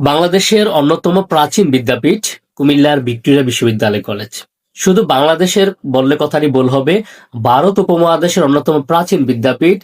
বাংলাদেশের অন্যতম প্রাচীন বিদ্যাপীঠ কুমিল্লার ভিক্টোরিয়া বিশ্ববিদ্যালয় কলেজ। শুধু বাংলাদেশের বললে কথাটি বল হবে, ভারত উপমহাদেশের অন্যতম প্রাচীন বিদ্যাপীঠ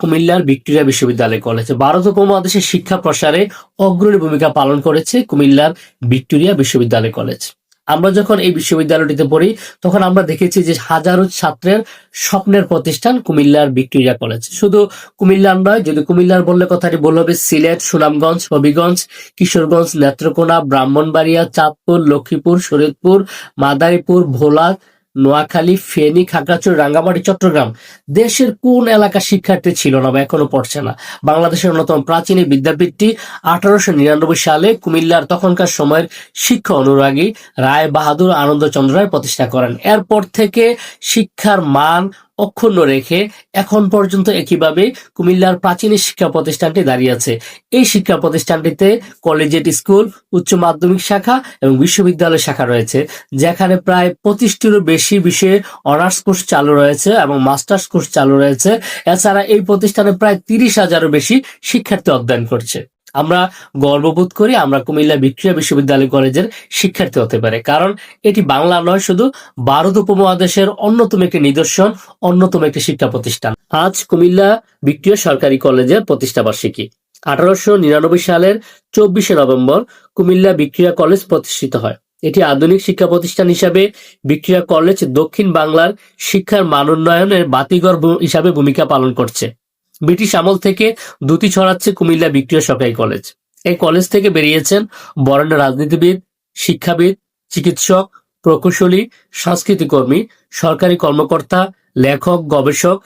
কুমিল্লার ভিক্টোরিয়া বিশ্ববিদ্যালয় কলেজ। ভারত উপমহাদেশের শিক্ষা প্রসারে অগ্রণী ভূমিকা পালন করেছে কুমিল্লার ভিক্টোরিয়া বিশ্ববিদ্যালয় কলেজ। আমরা যখন এই বিশ্ববিদ্যালয়টিতে পড়ি, তখন আমরা দেখেছি যে হাজারো ছাত্রের স্বপ্নের প্রতিষ্ঠান কুমিল্লার ভিক্টোরিয়া কলেজ। শুধু কুমিল্লার নয়, যদি কুমিল্লার বললে কথাটি বলল হবে সিলেট, সুনামগঞ্জ, হবিগঞ্জ, কিশোরগঞ্জ, নেত্রকোনা, ব্রাহ্মণবাড়িয়া, চাঁদপুর, লক্ষ্মীপুর শরীদপুর মাদারীপুর, ভোলা নোয়াখালী, ফেনী, খাগড়াছড়ি, রাঙ্গামাটি, চট্টগ্রাম দেশের কোন এলাকা শিক্ষার্থী ছিল না বা এখনও পড়ছে না? বাংলাদেশের অন্যতম প্রাচীন বিদ্যাপীঠটি আঠারোশো নিরানব্বই সালে কুমিল্লার তখনকার সময়ের শিক্ষা অনুরাগী রায় বাহাদুর আনন্দচন্দ্র রায় প্রতিষ্ঠা করেন। এরপর থেকে শিক্ষার মান অক্ষুণ্ণ রেখে এখন পর্যন্ত একইভাবে কুমিল্লার প্রাচীন শিক্ষা প্রতিষ্ঠানটি দাঁড়িয়ে আছে। এই শিক্ষা প্রতিষ্ঠানটিতে কলেজিয়েট স্কুল, উচ্চ মাধ্যমিক শাখা এবং বিশ্ববিদ্যালয় শাখা রয়েছে, যেখানে প্রায় পঁচিশটিরও বেশি বিষয়ে অনার্স কোর্স চালু রয়েছে এবং মাস্টার্স কোর্স চালু রয়েছে। এছাড়া এই প্রতিষ্ঠানে প্রায় তিরিশ হাজারও বেশি শিক্ষার্থী অধ্যয়ন করছে। আমরা গর্ববোধ করি আমরা কুমিল্লা বিক্রিয়া বিশ্ববিদ্যালয় কলেজের শিক্ষার্থী হতে পারে। কারণ এটি বাংলা নয়, শুধু ভারত উপমহাদেশের অন্যতম একটি নিদর্শন, অন্যতম একটি শিক্ষা প্রতিষ্ঠান। আজ কুমিল্লা ভিক্টোরিয়া সরকারি কলেজের প্রতিষ্ঠা বার্ষিকী। আঠারোশো নিরানব্বই সালের চব্বিশে নভেম্বর কুমিল্লা বিক্রিয়া কলেজ প্রতিষ্ঠিত হয়। এটি আধুনিক শিক্ষা প্রতিষ্ঠান হিসাবে বিক্রিয়া কলেজ দক্ষিণ বাংলার শিক্ষার মান উন্নয়নের বাতিঘর ভূ- হিসাবে ভূমিকা পালন করছে। ব্রিটিশ আমল থেকে দুটি ছড়াচ্ছে কুমিল্লা ভিক্টোরিয়া সরকারি কলেজ। এই কলেজ থেকে বেরিয়েছেন বরেণ্য রাজনীতিবিদ, শিক্ষাবিদ, চিকিৎসক, প্রকৌশলী সংস্কৃতি কর্মী, সরকারি কর্মকর্তা, লেখক, গবেষক,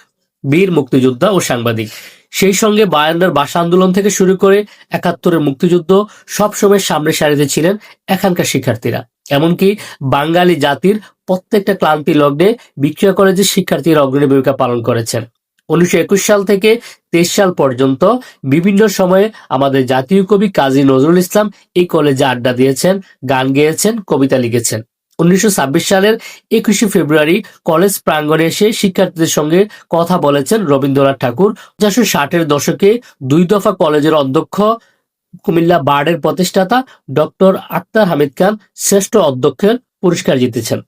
বীর মুক্তিযোদ্ধা ও সাংবাদিক। সেই সঙ্গে বায়ান্নর ভাষা আন্দোলন থেকে শুরু করে একাত্তরের মুক্তিযুদ্ধ সবসময় সামনে সারিতে ছিলেন এখানকার শিক্ষার্থীরা। এমনকি বাঙালি জাতির প্রত্যেকটা ক্লান্তি লগ্নে বিক্রিয়া কলেজের শিক্ষার্থীরা অগ্রণী ভূমিকা পালন করেছেন। উনিশশো একুশ সাল থেকে তেইশ সাল পর্যন্ত বিভিন্ন সময়ে আমাদের জাতীয় কবি কাজী নজরুল ইসলাম এই কলেজে আড্ডা দিয়েছেন, গান গেয়েছেন, কবিতা লিখেছেন। উনিশশো ছাব্বিশ সালের একুশে ফেব্রুয়ারি কলেজ প্রাঙ্গণে এসে শিক্ষার্থীদের সঙ্গে কথা বলেছেন রবীন্দ্রনাথ ঠাকুর। উনিশশো ষাটের দশকে দুই দফা কলেজের অধ্যক্ষ, কুমিল্লা বার্ডের প্রতিষ্ঠাতা ডক্টর আক্তার হামিদ খান শ্রেষ্ঠ অধ্যক্ষের পুরস্কার জিতেছেন।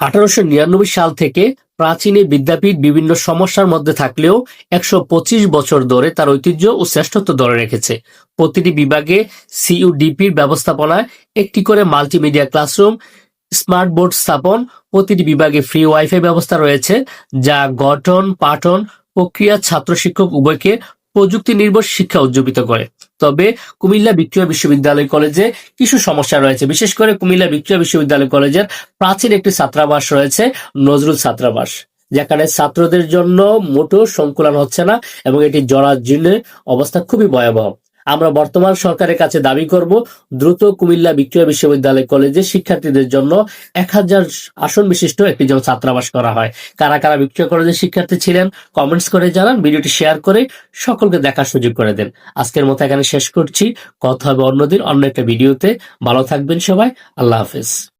আঠারোশো নিরানব্বই সাল থেকে প্রাচীন বিদ্যাপীঠ বিভিন্ন সমস্যার মধ্যে থাকলেও একশো পঁচিশ বছর ধরে তার ঐতিহ্য ও শ্রেষ্ঠত্ব ধরে রেখেছে। প্রতিটি বিভাগে সিইউডিপির ব্যবস্থাপনায় একটি করে মাল্টিমিডিয়া ক্লাসরুম, স্মার্ট বোর্ড স্থাপন, প্রতিটি বিভাগে ফ্রি ওয়াইফাই ব্যবস্থা রয়েছে, যা গঠন, পাঠন প্রক্রিয়া ছাত্র শিক্ষক উভয়কে প্রযুক্তি নির্ভর শিক্ষা উজ্জীবিত করে। তবে কুমিল্লা ভিক্টোরিয়া বিশ্ববিদ্যালয় কলেজে কিছু সমস্যা রয়েছে। বিশেষ করে কুমিল্লা ভিক্টোরিয়া বিশ্ববিদ্যালয় কলেজের প্রাচীন একটি ছাত্রাবাস রয়েছে, নজরুল ছাত্রাবাস। যেখানে ছাত্রদের জন্য মোটো সংকুলন হচ্ছে না এবং এটি জরাজীর্ণের অবস্থা খুবই ভয়াবহ। আমরা বর্তমান সরকারের কাছে দাবি করব, দ্রুত কুমিল্লা ভিক্টোরিয়া বিশ্ববিদ্যালয় কলেজে শিক্ষার্থীদের জন্য এক হাজার আসন বিশিষ্ট একটি যেন ছাত্রাবাস করা হয়। কারা কারা ভিক্টোরিয়া কলেজের শিক্ষার্থী ছিলেন কমেন্টস করে জানান, ভিডিওটি শেয়ার করে সকলকে দেখার সুযোগ করে দেন। আজকের মতো এখানে শেষ করছি। কথা হবে অন্যদিন, অন্য একটা ভিডিওতে। ভালো থাকবেন সবাই, আল্লাহ হাফেজ।